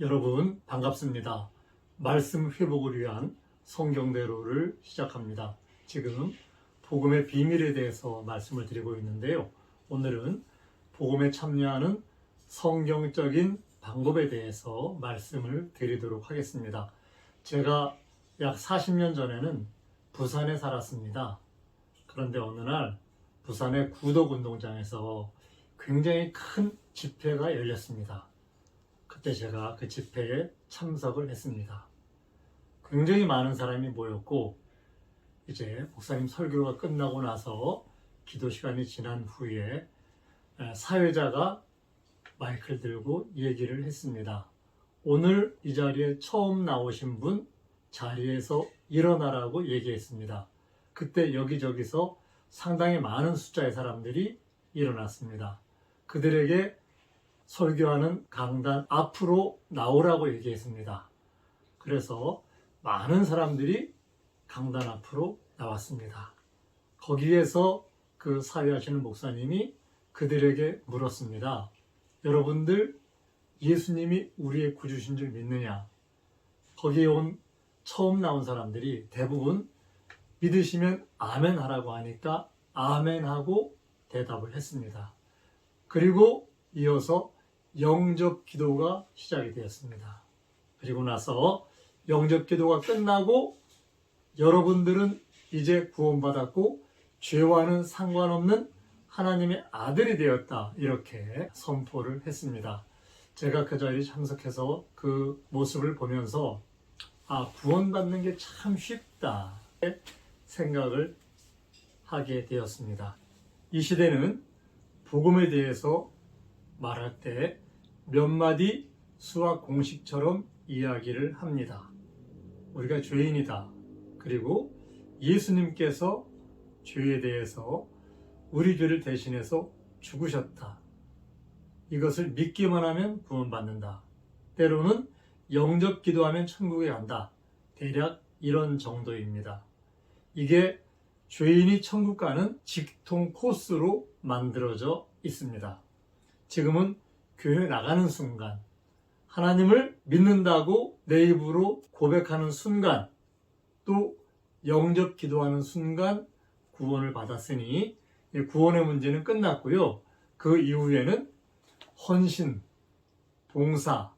여러분 반갑습니다. 말씀 회복을 위한 성경대로를 시작합니다. 지금 복음의 비밀에 대해서 말씀을 드리고 있는데요. 오늘은 복음에 참여하는 성경적인 방법에 대해서 말씀을 드리도록 하겠습니다. 제가 약 40년 전에는 부산에 살았습니다. 그런데 어느 날 부산의 구덕운동장에서 굉장히 큰 집회가 열렸습니다. 그때 제가 그 집회에 참석을 했습니다. 굉장히 많은 사람이 모였고, 이제 목사님 설교가 끝나고 나서 기도 시간이 지난 후에 에, 사회자가 마이크를 들고 얘기를 했습니다. 오늘 이 자리에 처음 나오신 분 자리에서 일어나라고 얘기했습니다. 그때 여기저기서 상당히 많은 숫자의 사람들이 일어났습니다. 그들에게 설교하는 강단 앞으로 나오라고 얘기했습니다. 그래서 많은 사람들이 강단 앞으로 나왔습니다. 거기에서 그 사회하시는 목사님이 그들에게 물었습니다. 여러분들 예수님이 우리의 구주신 줄 믿느냐? 거기에 온 처음 나온 사람들이 대부분 믿으시면 아멘 하라고 하니까 아멘 하고 대답을 했습니다. 그리고 이어서 영접 기도가 시작이 되었습니다. 그리고 나서 영접 기도가 끝나고 여러분들은 이제 구원받았고 죄와는 상관없는 하나님의 아들이 되었다. 이렇게 선포를 했습니다. 제가 그 자리에 참석해서 그 모습을 보면서 아, 구원받는 게 참 쉽다. 생각을 하게 되었습니다. 이 시대는 복음에 대해서 말할 때 몇 마디 수학 공식처럼 이야기를 합니다. 우리가 죄인이다. 그리고 예수님께서 죄에 대해서 우리 죄를 대신해서 죽으셨다. 이것을 믿기만 하면 구원받는다. 때로는 영접 기도하면 천국에 간다. 대략 이런 정도입니다. 이게 죄인이 천국 가는 직통 코스로 만들어져 있습니다. 지금은 교회 나가는 순간, 하나님을 믿는다고 내 입으로 고백하는 순간, 또 영접 기도하는 순간 구원을 받았으니 이 구원의 문제는 끝났고요. 그 이후에는 헌신, 봉사,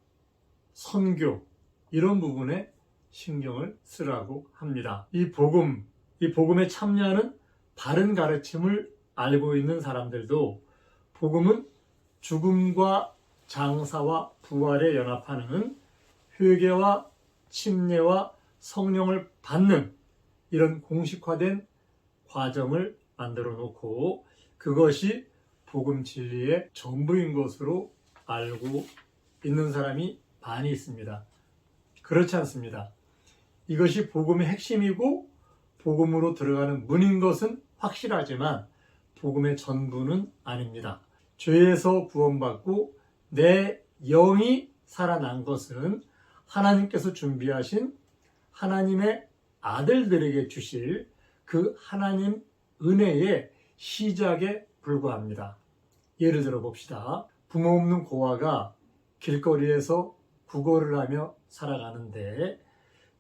선교 이런 부분에 신경을 쓰라고 합니다. 이 복음, 이 복음에 참여하는 바른 가르침을 알고 있는 사람들도 복음은 죽음과 장사와 부활에 연합하는 회개와 침례와 성령을 받는 이런 공식화된 과정을 만들어 놓고 그것이 복음 진리의 전부인 것으로 알고 있는 사람이 많이 있습니다. 그렇지 않습니다. 이것이 복음의 핵심이고 복음으로 들어가는 문인 것은 확실하지만 복음의 전부는 아닙니다. 죄에서 구원받고 내 영이 살아난 것은 하나님께서 준비하신 하나님의 아들들에게 주실 그 하나님 은혜의 시작에 불과합니다. 예를 들어 봅시다. 부모 없는 고아가 길거리에서 구걸을 하며 살아가는데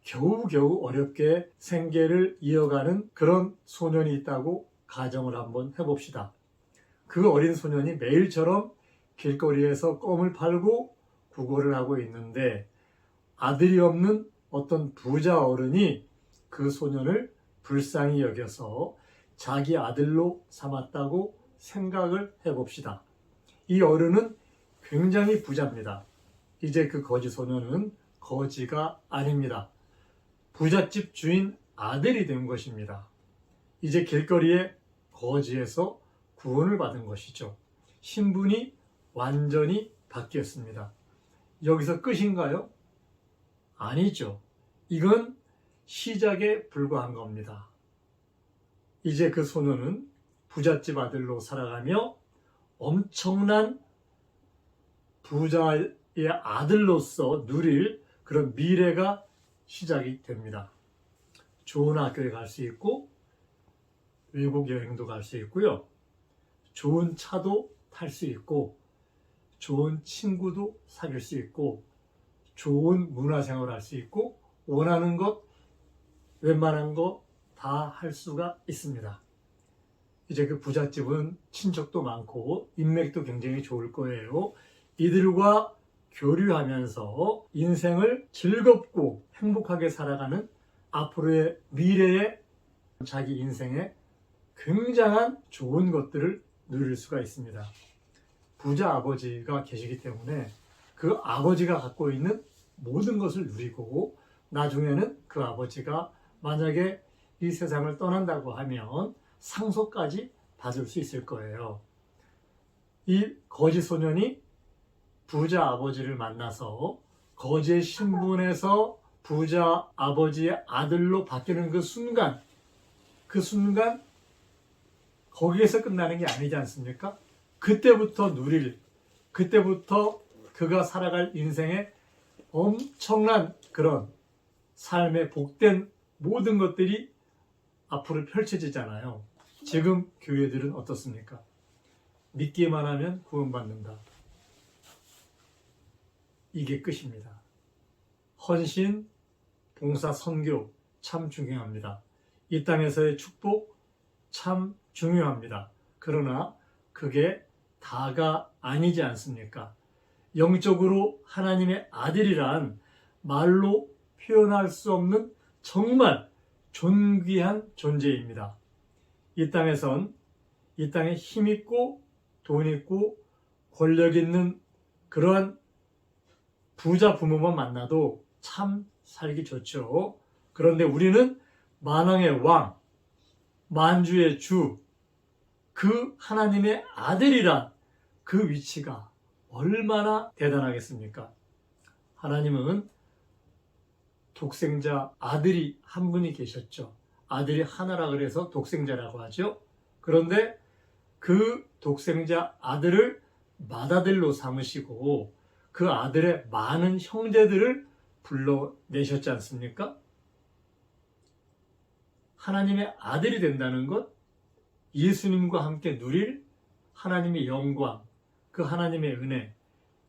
겨우겨우 어렵게 생계를 이어가는 그런 소년이 있다고 가정을 한번 해봅시다. 그 어린 소년이 매일처럼 길거리에서 껌을 팔고 구걸을 하고 있는데 아들이 없는 어떤 부자 어른이 그 소년을 불쌍히 여겨서 자기 아들로 삼았다고 생각을 해봅시다. 이 어른은 굉장히 부자입니다. 이제 그 거지 소년은 거지가 아닙니다. 부잣집 주인 아들이 된 것입니다. 이제 길거리에 거지에서 구원을 받은 것이죠. 신분이 완전히 바뀌었습니다. 여기서 끝인가요? 아니죠. 이건 시작에 불과한 겁니다. 이제 그 소년은 부잣집 아들로 살아가며 엄청난 부자의 아들로서 누릴 그런 미래가 시작이 됩니다. 좋은 학교에 갈 수 있고, 외국 여행도 갈 수 있고요. 좋은 차도 탈 수 있고, 좋은 친구도 사귈 수 있고, 좋은 문화생활을 할수 있고 원하는 것 웬만한 거 다 할 수가 있습니다. 이제 그 부잣집은 친척도 많고 인맥도 굉장히 좋을 거예요. 이들과 교류하면서 인생을 즐겁고 행복하게 살아가는 앞으로의 미래의 자기 인생에 굉장한 좋은 것들을 누릴 수가 있습니다. 부자 아버지가 계시기 때문에 그 아버지가 갖고 있는 모든 것을 누리고 나중에는 그 아버지가 만약에 이 세상을 떠난다고 하면 상속까지 받을 수 있을 거예요. 이 거지 소년이 부자 아버지를 만나서 거지의 신분에서 부자 아버지의 아들로 바뀌는 그 순간, 그 순간 거기에서 끝나는 게 아니지 않습니까? 그때부터 누릴, 그때부터 그가 살아갈 인생의 엄청난 그런 삶의 복된 모든 것들이 앞으로 펼쳐지잖아요. 지금 교회들은 어떻습니까? 믿기만 하면 구원받는다. 이게 끝입니다. 헌신, 봉사, 선교 참 중요합니다. 이 땅에서의 축복 참 중요합니다. 그러나 그게 다가 아니지 않습니까? 영적으로 하나님의 아들이란 말로 표현할 수 없는 정말 존귀한 존재입니다. 이 땅에선 이 땅에 힘 있고 돈 있고 권력 있는 그러한 부자 부모만 만나도 참 살기 좋죠. 그런데 우리는 만왕의 왕, 만주의 주, 그 하나님의 아들이란 그 위치가 얼마나 대단하겠습니까? 하나님은 독생자 아들이 한 분이 계셨죠. 아들이 하나라 그래서 독생자라고 하죠. 그런데 그 독생자 아들을 맏아들로 삼으시고 그 아들의 많은 형제들을 불러내셨지 않습니까? 하나님의 아들이 된다는 것, 예수님과 함께 누릴 하나님의 영광, 그 하나님의 은혜,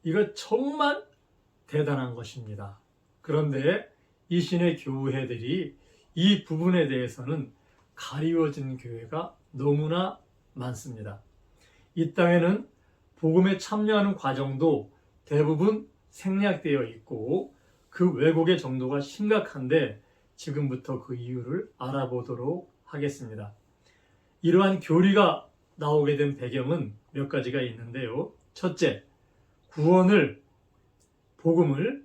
이거 정말 대단한 것입니다. 그런데 이 신의 교회들이 이 부분에 대해서는 가리워진 교회가 너무나 많습니다. 이 땅에는 복음에 참여하는 과정도 대부분 생략되어 있고 그 왜곡의 정도가 심각한데 지금부터 그 이유를 알아보도록 하겠습니다. 이러한 교리가 나오게 된 배경은 몇 가지가 있는데요. 첫째, 구원을, 복음을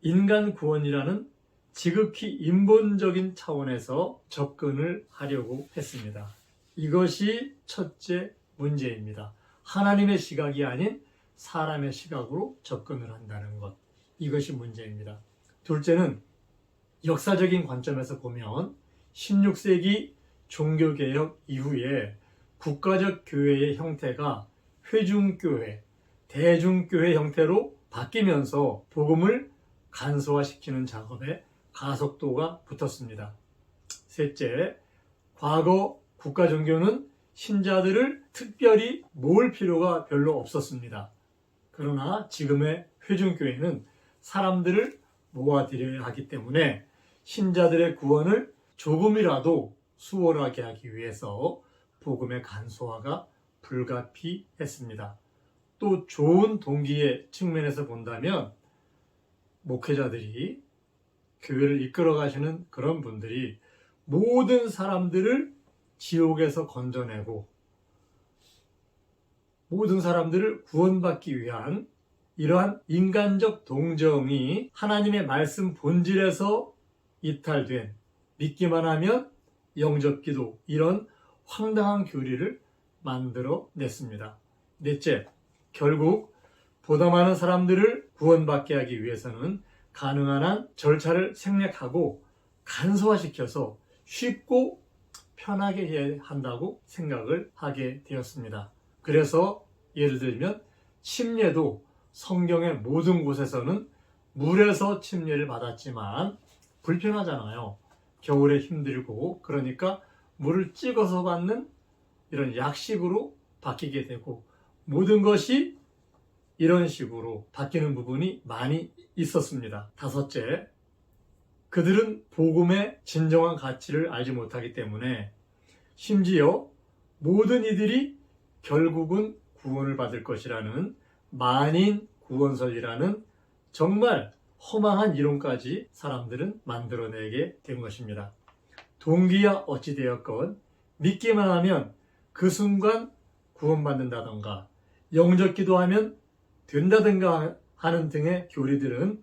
인간 구원이라는 지극히 인본적인 차원에서 접근을 하려고 했습니다. 이것이 첫째 문제입니다. 하나님의 시각이 아닌 사람의 시각으로 접근을 한다는 것. 이것이 문제입니다. 둘째는 역사적인 관점에서 보면 16세기 종교개혁 이후에 국가적 교회의 형태가 회중교회, 대중교회 형태로 바뀌면서 복음을 간소화시키는 작업에 가속도가 붙었습니다. 셋째, 과거 국가 종교는 신자들을 특별히 모을 필요가 별로 없었습니다. 그러나 지금의 회중교회는 사람들을 모아드려야 하기 때문에 신자들의 구원을 조금이라도 수월하게 하기 위해서 복음의 간소화가 불가피했습니다. 또 좋은 동기의 측면에서 본다면 목회자들이 교회를 이끌어 가시는 그런 분들이 모든 사람들을 지옥에서 건져내고 모든 사람들을 구원받기 위한 이러한 인간적 동정이 하나님의 말씀 본질에서 이탈된 믿기만 하면 영접 기도 이런 황당한 교리를 만들어 냈습니다. 넷째, 결국 보다 많은 사람들을 구원받게 하기 위해서는 가능한 한 절차를 생략하고 간소화시켜서 쉽고 편하게 해야 한다고 생각을 하게 되었습니다. 그래서 예를 들면 침례도 성경의 모든 곳에서는 물에서 침례를 받았지만 불편하잖아요. 겨울에 힘들고 그러니까 물을 찍어서 받는 이런 약식으로 바뀌게 되고 모든 것이 이런 식으로 바뀌는 부분이 많이 있었습니다. 다섯째, 그들은 복음의 진정한 가치를 알지 못하기 때문에 심지어 모든 이들이 결국은 구원을 받을 것이라는 만인 구원설이라는 정말 허망한 이론까지 사람들은 만들어내게 된 것입니다. 동기야 어찌되었건 믿기만 하면 그 순간 구원받는다던가 영적 기도하면 된다든가 하는 등의 교리들은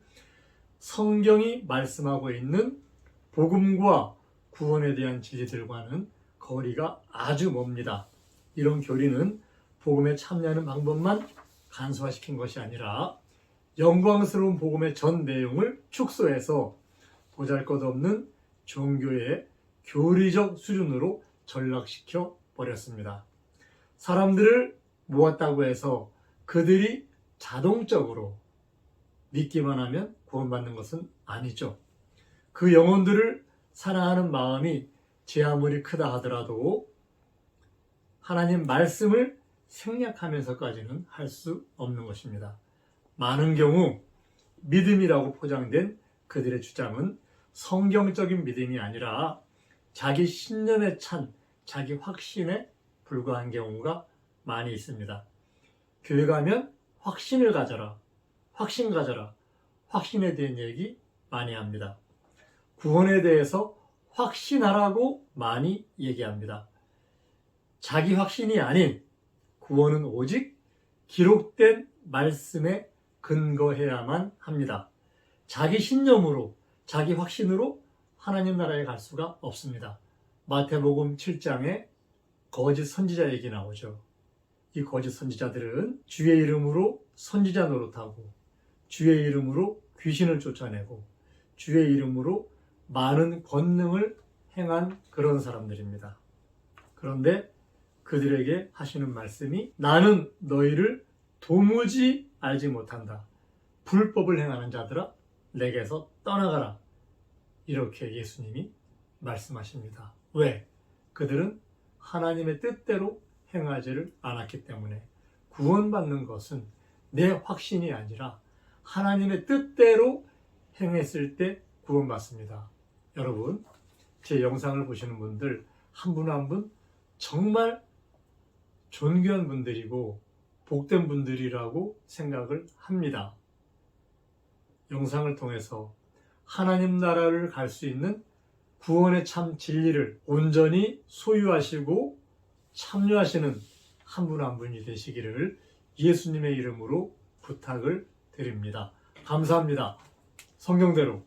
성경이 말씀하고 있는 복음과 구원에 대한 진리들과는 거리가 아주 멉니다. 이런 교리는 복음에 참여하는 방법만 간소화시킨 것이 아니라 영광스러운 복음의 전 내용을 축소해서 보잘것없는 종교의 교리적 수준으로 전락시켜 버렸습니다. 사람들을 모았다고 해서 그들이 자동적으로 믿기만 하면 구원받는 것은 아니죠. 그 영혼들을 사랑하는 마음이 제 아무리 크다 하더라도 하나님 말씀을 생략하면서까지는 할 수 없는 것입니다. 많은 경우 믿음이라고 포장된 그들의 주장은 성경적인 믿음이 아니라 자기 신념에 찬 자기 확신에 불과한 경우가 많이 있습니다. 교회 가면 확신을 가져라, 확신 가져라, 확신에 대한 얘기 많이 합니다. 구원에 대해서 확신하라고 많이 얘기합니다. 자기 확신이 아닌 구원은 오직 기록된 말씀에 근거해야만 합니다. 자기 신념으로, 자기 확신으로 하나님 나라에 갈 수가 없습니다. 마태복음 7장에 거짓 선지자 얘기 나오죠. 이 거짓 선지자들은 주의 이름으로 선지자 노릇하고 주의 이름으로 귀신을 쫓아내고 주의 이름으로 많은 권능을 행한 그런 사람들입니다. 그런데 그들에게 하시는 말씀이 나는 너희를 도무지 알지 못한다. 불법을 행하는 자들아 내게서 떠나가라. 이렇게 예수님이 말씀하십니다. 왜? 그들은 하나님의 뜻대로 행하지를 않았기 때문에 구원받는 것은 내 확신이 아니라 하나님의 뜻대로 행했을 때 구원받습니다. 여러분, 제 영상을 보시는 분들 한 분 한분 정말 존귀한 분들이고 복된 분들이라고 생각을 합니다. 영상을 통해서 하나님 나라를 갈 수 있는 구원의 참 진리를 온전히 소유하시고 참여하시는 한 분한 분이 되시기를 예수님의 이름으로 부탁을 드립니다. 감사합니다. 성경대로